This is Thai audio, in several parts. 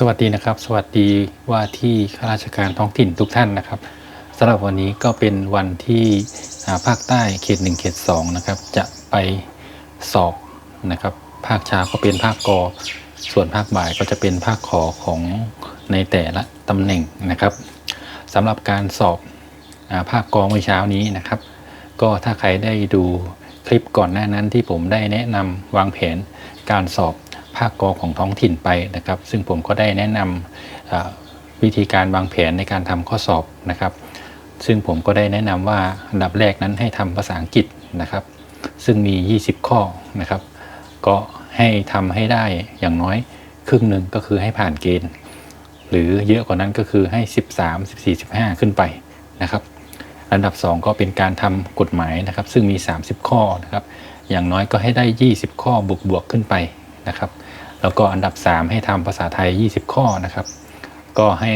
สวัสดีนะครับ สวัสดีว่าที่ข้าราชการท้องถิ่นทุกท่านนะครับสำหรับวันนี้ก็เป็นวันที่ภาคใต้เขต1เขต2นะครับจะไปสอบนะครับ ภาคเช้าก็เป็นภาคกอส่วนภาคบ่ายก็จะเป็นภาคขอของในแต่ละตำแหน่งนะครับสำหรับการสอบภาคกอเมื่อเช้านี้นะครับ ก็ถ้าใครได้ดูคลิปก่อนหน้านั้นที่ผมได้แนะนำวางแผนการสอบ ภาคกอของท้องถิ่นไปนะครับ ซึ่งผมก็ได้แนะนำวิธีการวางแผนในการทำข้อสอบนะครับ ซึ่งผมก็ได้แนะนำว่าอันดับแรกนั้นให้ทำภาษาอังกฤษนะครับ ซึ่งมี 20 ข้อนะครับ ก็ให้ทำให้ได้อย่างน้อยครึ่งหนึ่งก็คือให้ผ่านเกณฑ์ หรือเยอะกว่านั้นก็คือให้ 13 14 15 ขึ้นไปนะครับอันดับ 2 ก็เป็นการทำกฎหมายนะครับ ซึ่งมี 30 ข้อนะครับ อย่างน้อยก็ให้ได้ 20 ข้อบวกบวกขึ้นไปนะครับ แล้วก็อันดับ 3 ให้ทำภาษาไทย 20 ข้อนะครับ ก็ให้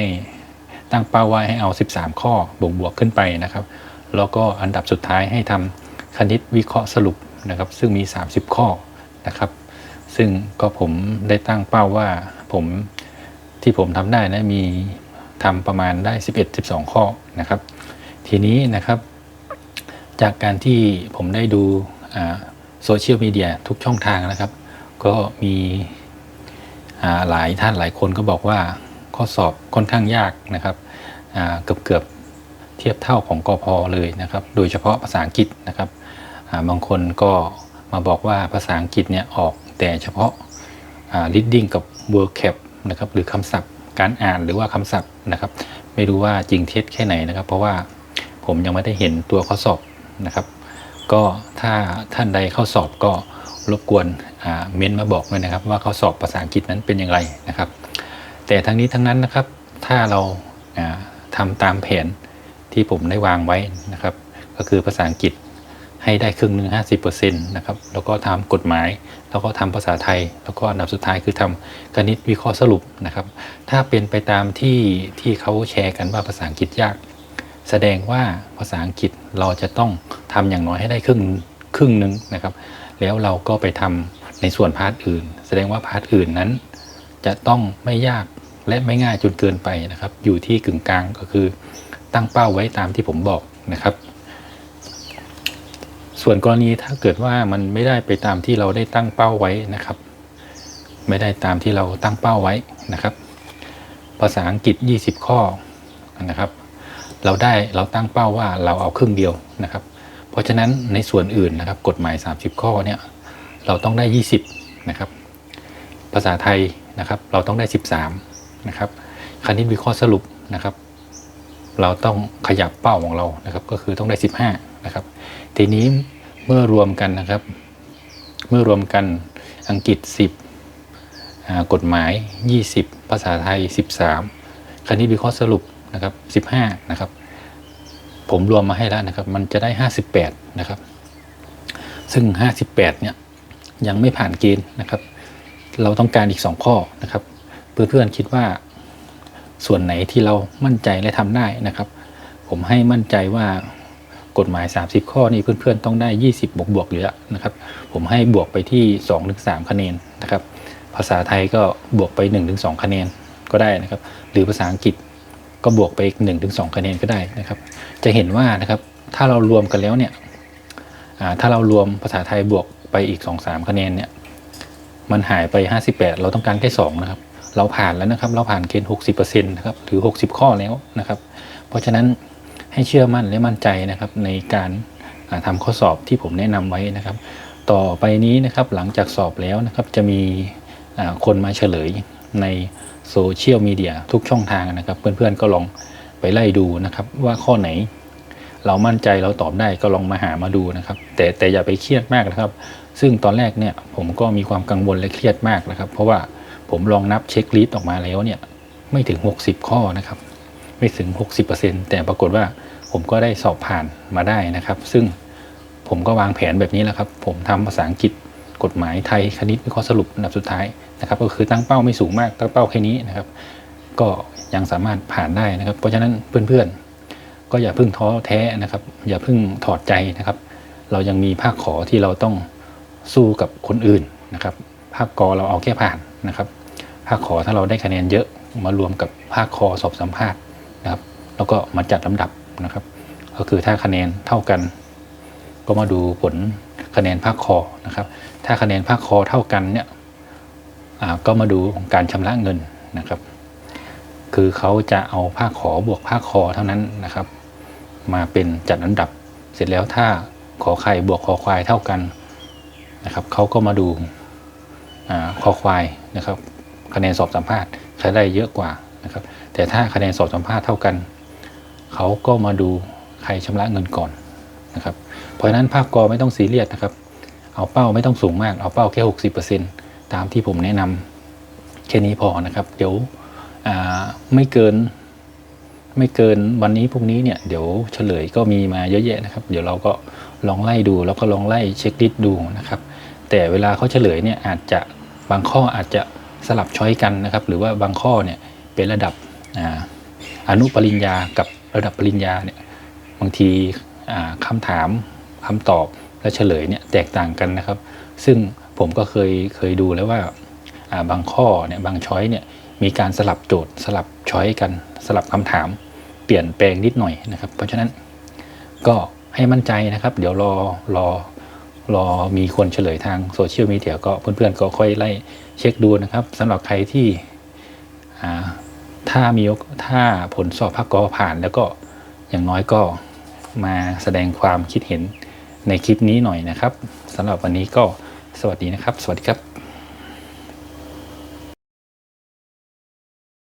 ตั้งเป้าไว้ให้เอา 13 ข้อบวกบวกขึ้นไปนะครับ แล้วก็อันดับสุดท้ายให้ทำคณิตวิเคราะห์สรุปนะครับ ซึ่งมี 30 ข้อนะครับ ซึ่งก็ผมได้ตั้งเป้าว่าผมที่ผมทำได้นะมีทำประมาณได้ 11 12 ข้อนะครับ ทีนี้นะครับ จากการที่ผมได้ดูโซเชียลมีเดียทุกช่องทางนะครับ ก็มี หลายท่านหลายคนก็บอกว่าข้อสอบค่อนข้างยากนะครับเกือบเกือบเทียบเท่าของกอพอเลยนะครับ โดยเฉพาะภาษาอังกฤษนะครับบางคนก็มาบอกว่าภาษาอังกฤษเนี่ยออกแต่เฉพาะ reading กับ vocab นะครับหรือคำศัพท์การอ่านหรือว่าคำศัพท์นะครับ ไม่รู้ว่าจริงเท็จแค่ไหนนะครับ เพราะว่าผมยังไม่ได้เห็นตัวข้อสอบนะครับ ก็ถ้าท่านใดเข้าสอบก็ รบกวนเม้นมาบอกด้วยนะครับ ว่าเขาสอบภาษาอังกฤษนั้นเป็นอย่างไรนะครับ แต่ทั้งนี้ทั้งนั้นนะครับถ้าเราอ่าทำตามแผนที่ผมได้วางไว้นะครับ ก็คือภาษาอังกฤษให้ได้ครึ่งหนึ่งห้าสิบเปอร์เซ็นต์นะครับแล้วก็ทำกฎหมาย แล้วก็ทำภาษาไทย แล้วก็อันดับสุดท้ายคือทำคณิตวิเคราะห์สรุปนะครับ ถ้าเป็นไปตามที่ที่เขาแชร์กันว่าภาษาอังกฤษยาก แสดงว่าภาษาอังกฤษเราจะต้องทำอย่างน้อยให้ได้ครึ่งครึ่งหนึ่งนะครับ แล้วเราก็ไปทำในส่วนพาร์ทอื่น แสดงว่าพาร์ทอื่นนั้น จะต้องไม่ยากและไม่ง่ายจนเกินไปนะครับ อยู่ที่กึ่งกลางก็คือตั้งเป้าไว้ตามที่ผมบอกนะครับ ส่วนกรณีถ้าเกิดว่ามันไม่ได้ไปตามที่เราได้ตั้งเป้าไว้นะครับ ไม่ได้ตามที่เราตั้งเป้าไว้นะครับ ภาษาอังกฤษ 20 ข้อนะครับ เราได้เราตั้งเป้าว่าเราเอาครึ่งเดียวนะครับ เพราะฉะนั้นในส่วนอื่นนะครับกฎหมาย 30 ข้อเนี่ยเราต้องได้ 20นะครับภาษาไทยนะครับเราต้องได้ 13นะครับคณิตวิเคราะห์สรุปนะครับ เราต้องขยับเป้าของเรานะครับก็คือต้องได้ 15นะครับทีนี้เมื่อรวมกันนะครับเมื่อรวมกันอังกฤษ 10 กฎหมาย 20 ภาษาไทย 13 คณิตวิเคราะห์สรุปนะครับ 15 นะครับ ผมรวมมาให้แล้วนะครับ มันจะได้ 58 นะครับ ซึ่ง 58 เนี่ย ยังไม่ผ่านเกณฑ์นะครับ เราต้องการอีก 2 ข้อนะครับ เพื่อนๆคิดว่า ส่วนไหนที่เรามั่นใจและทำได้นะครับ ผมให้มั่นใจว่ากฎหมาย 30 ข้อนี้เพื่อนๆต้องได้ 20 บวกบวกอยู่แล้วนะครับ ผมให้บวกไปที่ 2-3 คะแนนนะครับ ภาษาไทยก็บวกไป 1-2 คะแนนก็ได้นะครับ หรือภาษาอังกฤษ ก็บวกไปอีกหนึ่งถึงสองคะแนนก็ได้นะครับ จะเห็นว่านะครับถ้าเรารวมกันแล้วเนี่ยถ้าเรารวมภาษาไทยบวกไปอีกสองสามคะแนนเนี่ยมันหายไปห้าสิบแปดเราต้องการแค่สองนะครับเราผ่านแล้วนะครับเราผ่านเกณฑ์หกสิบเปอร์เซ็นต์นะครับหรือหกสิบข้อแล้วนะครับ เพราะฉะนั้นให้เชื่อมั่นและมั่นใจนะครับในการอ่าทำข้อสอบที่ผมแนะนำไว้นะครับ ต่อไปนี้นะครับหลังจากสอบแล้วนะครับจะมีคนมาเฉลย ในโซเชียลมีเดียทุกช่องทางนะครับ เพื่อนๆก็ลองไปไล่ดูนะครับ ว่าข้อไหน เรามั่นใจเราตอบได้ก็ลองมาหามาดูนะครับ แต่แต่อย่าไปเครียดมากนะครับ ซึ่งตอนแรกเนี่ยผมก็มีความกังวลและเครียดมากนะครับ เพราะว่าผมลองนับเช็คลิสต์ออกมาแล้วเนี่ยไม่ถึง 60 ข้อนะครับ ไม่ถึง 60%แต่ปรากฏว่าผมก็ได้สอบผ่านมาได้นะครับ ซึ่งผมก็วางแผนแบบนี้แหละครับ ผมทำภาษาอังกฤษ กฎหมายไทยคณิตวิเคราะห์สรุปอันดับสุดท้ายนะครับ ก็คือตั้งเป้าไม่สูงมากตั้งเป้าแค่นี้นะครับ ก็ยังสามารถผ่านได้นะครับ เพราะฉะนั้นเพื่อนๆ ก็อย่าเพิ่งท้อแท้นะครับ อย่าเพิ่งถอดใจนะครับ เรายังมีภาคขอที่เราต้องสู้กับคนอื่นนะครับ ภาคกอเราเอาแค่ผ่านนะครับภภาคขอถ้าเราได้คะแนนเยอะมารวมกับภาคคอสอบสัมภาษณ์นะครับ แล้วก็มาจัดลำดับนะครับ ก็คือถ้าคะแนนเท่ากัน ก็มาดูผล คะแนนภาคคอนะครับ ถ้าคะแนนภาคคอเท่ากันเนี่ยก็มาดูการชำระเงินนะครับ คือเขาจะเอาภาคขอบวกภาคคอเท่านั้นนะครับ มาเป็นจัดอันดับ เสร็จแล้วถ้าขอไข่บวกคอควายเท่ากันนะครับเขาก็มาดูอคอควายนะครับ คะแนนสอบสัมภาษณ์ใครได้เยอะกว่านะครับ แต่ถ้าคะแนนสอบสัมภาษณ์เท่ากันเขาก็มาดูใครชำระเงินก่อนนะครับ เพราะฉะนั้นภาคกอไม่ต้องซีเรียสนะครับ เอาเป้าไม่ต้องสูงมาก เอาเป้าแค่หกสิบเปอร์เซ็นตามที่ผมแนะนำแค่นี้พอนะครับ เดี๋ยวไม่เกินไม่เกินวันนี้พรุ่งนี้เนี่ยเดี๋ยวเฉลยก็มีมาเยอะแยะนะครับ เดี๋ยวเราก็ลองไล่ดูแล้วก็ลองไล่เช็คลิสต์ดูนะครับ แต่เวลาเขาเฉลยเนี่ยอาจจะบางข้ออาจจะสลับช้อยกันนะครับ หรือว่าบางข้อเนี่ยเป็นระดับออนุปริญญากับระดับปริญญาเนี่ยบางทีอ่าคำถาม คำตอบและเฉลยเนี่ยแตกต่างกันนะครับ ซึ่งผมก็เคยเคยดูแล้วว่าบางข้อเนี่ยบางช้อยเนี่ยมีการสลับโจทย์สลับช้อยกันสลับคำถาม เปลี่ยนแปลงนิดหน่อยนะครับ เพราะฉะนั้นก็ให้มั่นใจนะครับ เดี๋ยวรอรอรอมีคนเฉลยทางโซเชียลมีเดียก็เพื่อนๆก็ค่อยไล่เช็คดูนะครับสำหรับใครที่ถ้ามีถ้าผลสอบภาคกอผ่าน แล้วก็อย่างน้อยก็มาแสดงความคิดเห็น ในคลิปนี้หน่อยนะครับสำหรับวันนี้ก็สวัสดีนะครับ สวัสดีครับ